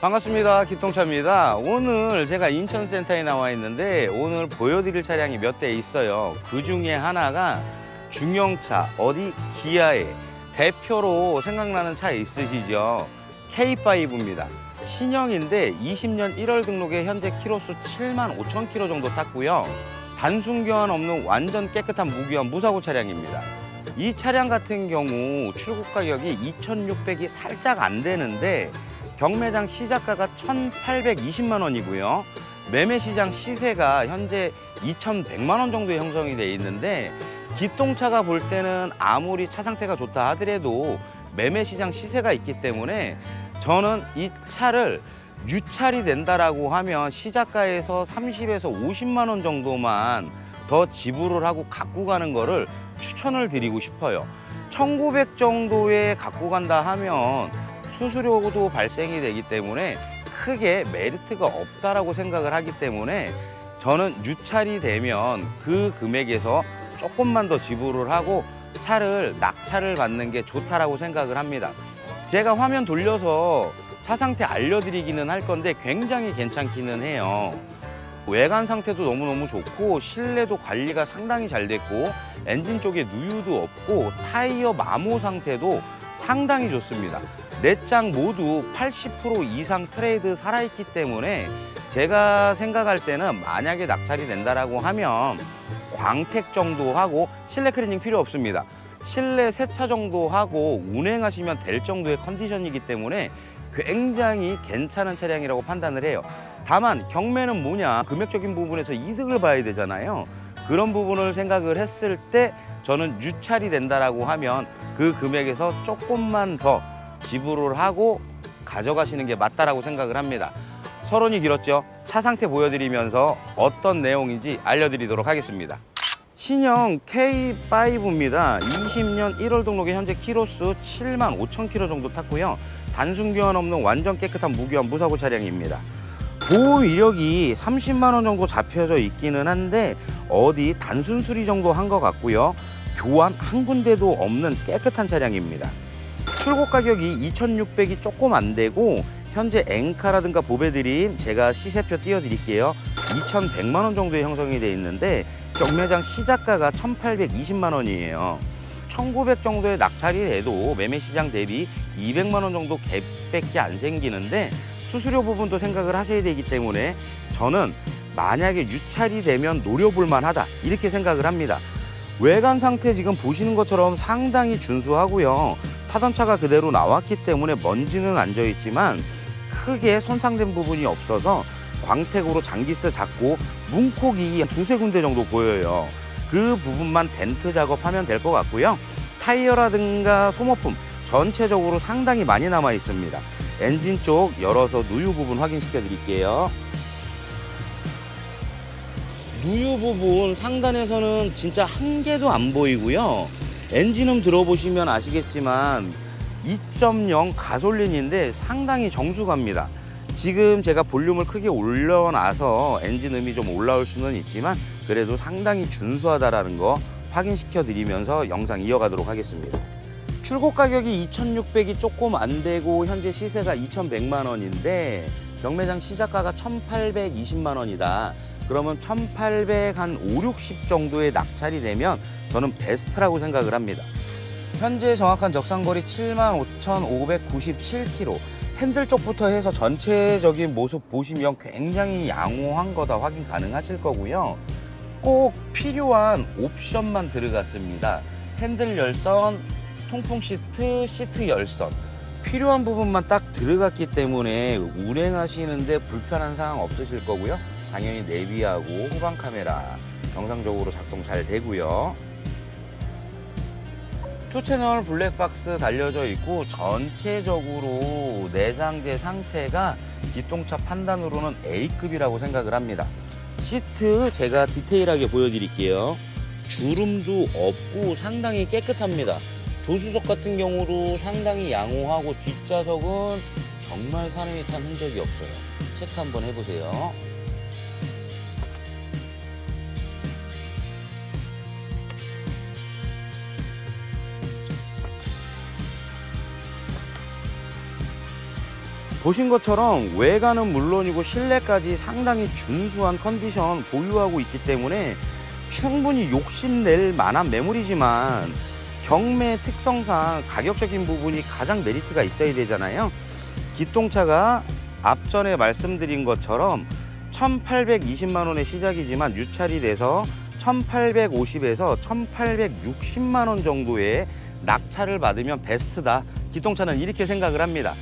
반갑습니다. 기통차입니다. 오늘 제가 인천센터에 나와 있는데 오늘 보여드릴 차량이 몇 대 있어요. 그 중에 하나가 중형차, 어디 기아의 대표로 생각나는 차 있으시죠? K5입니다. 신형인데 20년 1월 등록에 현재 키로수 7만 5천 킬로 정도 탔고요. 단순 교환 없는 완전 깨끗한 무기한 무사고 차량입니다. 이 차량 같은 경우 출고 가격이 2,600이 살짝 안 되는데 경매장 시작가가 1,820만 원이고요. 매매 시장 시세가 현재 2,100만 원 정도 형성이 돼 있는데 기똥차가 볼 때는 아무리 차 상태가 좋다 하더라도 매매 시장 시세가 있기 때문에 저는 이 차를 유찰이 된다라고 하면 시작가에서 30에서 50만 원 정도만 더 지불을 하고 갖고 가는 거를 추천을 드리고 싶어요. 1900 정도에 갖고 간다 하면 수수료도 발생이 되기 때문에 크게 메리트가 없다라고 생각을 하기 때문에 저는 유찰이 되면 그 금액에서 조금만 더 지불을 하고 차를 낙찰을 받는 게 좋다라고 생각을 합니다. 제가 화면 돌려서 차 상태 알려드리기는 할 건데 굉장히 괜찮기는 해요. 외관 상태도 너무너무 좋고 실내도 관리가 상당히 잘 됐고 엔진 쪽에 누유도 없고 타이어 마모 상태도 상당히 좋습니다. 네 장 모두 80% 이상 트레이드 살아있기 때문에 제가 생각할 때는 만약에 낙찰이 된다라고 하면 광택 정도 하고 실내 클리닝 필요 없습니다. 실내 세차 정도 하고 운행하시면 될 정도의 컨디션이기 때문에 굉장히 괜찮은 차량이라고 판단을 해요. 다만 경매는 뭐냐 금액적인 부분에서 이득을 봐야 되잖아요. 그런 부분을 생각을 했을 때 저는 유찰이 된다라고 하면 그 금액에서 조금만 더 지불을 하고 가져가시는 게 맞다라고 생각을 합니다. 서론이 길었죠. 차 상태 보여드리면서 어떤 내용인지 알려드리도록 하겠습니다. 신형 K5입니다. 20년 1월 등록에 현재 키로수 7만 5천 킬로 정도 탔고요. 단순 교환 없는 완전 깨끗한 무교환 무사고 차량입니다. 보호 이력이 30만 원 정도 잡혀져 있기는 한데 어디 단순 수리 정도 한 것 같고요. 교환 한 군데도 없는 깨끗한 차량입니다. 출고 가격이 2,600이 조금 안 되고 현재 엔카라든가 보배드림 제가 시세표 띄워드릴게요. 2,100만 원 정도의 형성이 돼 있는데 경매장 시작가가 1,820만 원이에요. 1,900 정도의 낙찰이 돼도 매매 시장 대비 200만 원 정도 갭밖에 안 생기는데 수수료 부분도 생각을 하셔야 되기 때문에 저는 만약에 유찰이 되면 노려볼 만하다 이렇게 생각을 합니다. 외관 상태 지금 보시는 것처럼 상당히 준수하고요. 타던 차가 그대로 나왔기 때문에 먼지는 앉아 있지만 크게 손상된 부분이 없어서 광택으로 장기스 잡고 문콕이 두세 군데 정도 보여요. 그 부분만 덴트 작업하면 될 것 같고요. 타이어라든가 소모품 전체적으로 상당히 많이 남아 있습니다. 엔진 쪽 열어서 누유 부분 확인시켜 드릴게요. 누유 부분 상단에서는 진짜 한 개도 안 보이고요. 엔진음 들어보시면 아시겠지만 2.0 가솔린인데 상당히 정수갑니다. 지금 제가 볼륨을 크게 올려놔서 엔진음이 좀 올라올 수는 있지만 그래도 상당히 준수하다라는 거 확인시켜 드리면서 영상 이어가도록 하겠습니다. 출고 가격이 2,600이 조금 안 되고 현재 시세가 2,100만 원인데 경매장 시작가가 1,820만 원이다. 그러면 1,800한 5, 60 정도의 낙찰이 되면 저는 베스트라고 생각을 합니다. 현재 정확한 적상거리 75,597km. 핸들 쪽부터 해서 전체적인 모습 보시면 굉장히 양호한 거다 확인 가능하실 거고요. 꼭 필요한 옵션만 들어갔습니다. 핸들 열선, 통풍 시트, 시트 열선. 필요한 부분만 딱 들어갔기 때문에 운행하시는데 불편한 상황 없으실 거고요. 당연히 내비하고 후방 카메라 정상적으로 작동 잘 되고요. 투 채널 블랙박스 달려져 있고 전체적으로 내장재 상태가 기똥차 판단으로는 A급이라고 생각을 합니다. 시트 제가 디테일하게 보여드릴게요. 주름도 없고 상당히 깨끗합니다. 조수석 같은 경우도 상당히 양호하고 뒷좌석은 정말 사람이 탄 흔적이 없어요. 체크 한번 해보세요. 보신 것처럼 외관은 물론이고 실내까지 상당히 준수한 컨디션 보유하고 있기 때문에 충분히 욕심낼 만한 매물이지만 경매 특성상 가격적인 부분이 가장 메리트가 있어야 되잖아요. 기똥차가 앞전에 말씀드린 것처럼 1,820만 원의 시작이지만 유찰이 돼서 1,850에서 1,860만 원 정도의 낙찰을 받으면 베스트다. 기똥차는 이렇게 생각을 합니다.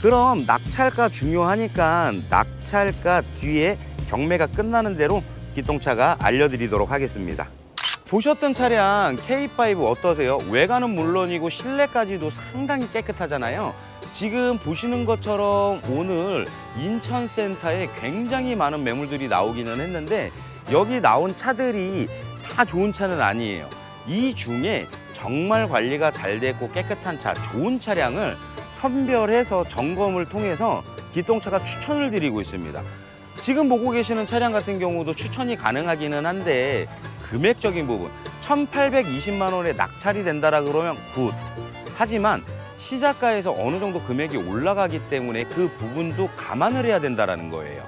그럼 낙찰가 중요하니까 낙찰가 뒤에 경매가 끝나는 대로 기똥차가 알려드리도록 하겠습니다. 보셨던 차량 K5 어떠세요? 외관은 물론이고 실내까지도 상당히 깨끗하잖아요. 지금 보시는 것처럼 오늘 인천센터에 굉장히 많은 매물들이 나오기는 했는데 여기 나온 차들이 다 좋은 차는 아니에요. 이 중에 정말 관리가 잘 됐고 깨끗한 차, 좋은 차량을 선별해서 점검을 통해서 기동차가 추천을 드리고 있습니다. 지금 보고 계시는 차량 같은 경우도 추천이 가능하기는 한데 금액적인 부분 1,820만 원에 낙찰이 된다라 그러면 굿. 하지만 시작가에서 어느 정도 금액이 올라가기 때문에 그 부분도 감안을 해야 된다라는 거예요.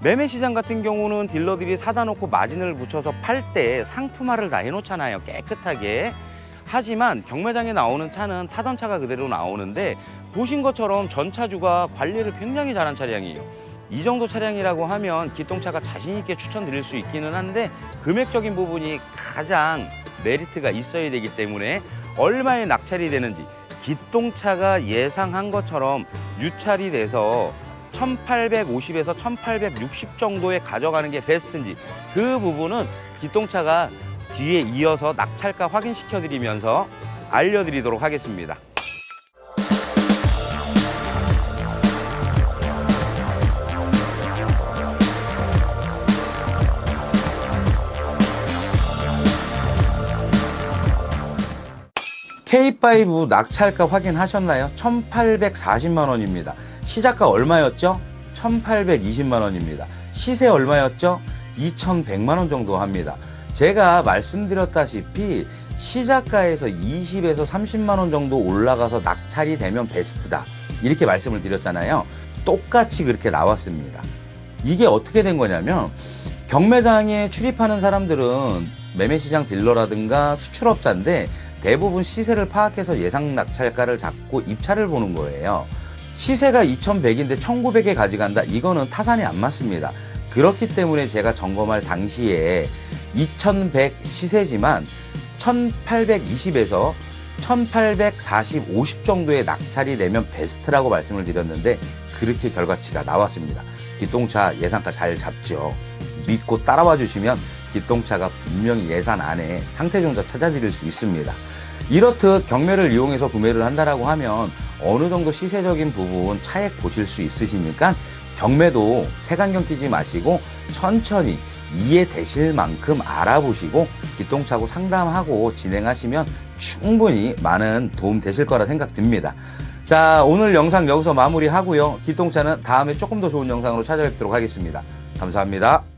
매매 시장 같은 경우는 딜러들이 사다 놓고 마진을 붙여서 팔 때 상품화를 다 해놓잖아요. 깨끗하게. 하지만 경매장에 나오는 차는 타던 차가 그대로 나오는데 보신 것처럼 전차주가 관리를 굉장히 잘한 차량이에요. 이 정도 차량이라고 하면 기똥차가 자신 있게 추천드릴 수 있기는 한데 금액적인 부분이 가장 메리트가 있어야 되기 때문에 얼마에 낙찰이 되는지 기똥차가 예상한 것처럼 유찰이 돼서 1850에서 1860 정도에 가져가는 게 베스트인지 그 부분은 기똥차가 뒤에 이어서 낙찰가 확인시켜 드리면서 알려드리도록 하겠습니다. K5 낙찰가 확인하셨나요? 1,840만 원입니다. 시작가 얼마였죠? 1,820만 원입니다. 시세 얼마였죠? 2,100만 원 정도 합니다. 제가 말씀드렸다시피 시작가에서 20에서 30만 원 정도 올라가서 낙찰이 되면 베스트다. 이렇게 말씀을 드렸잖아요. 똑같이 그렇게 나왔습니다. 이게 어떻게 된 거냐면 경매장에 출입하는 사람들은 매매시장 딜러라든가 수출업자인데 대부분 시세를 파악해서 예상 낙찰가를 잡고 입찰을 보는 거예요. 시세가 2,100인데 1,900에 가져간다. 이거는 타산이 안 맞습니다. 그렇기 때문에 제가 점검할 당시에 2,100 시세지만 1,820에서 1,840, 50 정도의 낙찰이 되면 베스트라고 말씀을 드렸는데 그렇게 결과치가 나왔습니다. 기똥차 예상가 잘 잡죠. 믿고 따라와 주시면 기똥차가 분명히 예산 안에 상태종자 찾아드릴 수 있습니다. 이렇듯 경매를 이용해서 구매를 한다라고 하면 어느 정도 시세적인 부분 차액 보실 수 있으시니까 경매도 색안경 끼지 마시고 천천히 이해되실 만큼 알아보시고 기똥차고 상담하고 진행하시면 충분히 많은 도움 되실 거라 생각됩니다. 자, 오늘 영상 여기서 마무리하고요. 기똥차는 다음에 조금 더 좋은 영상으로 찾아뵙도록 하겠습니다. 감사합니다.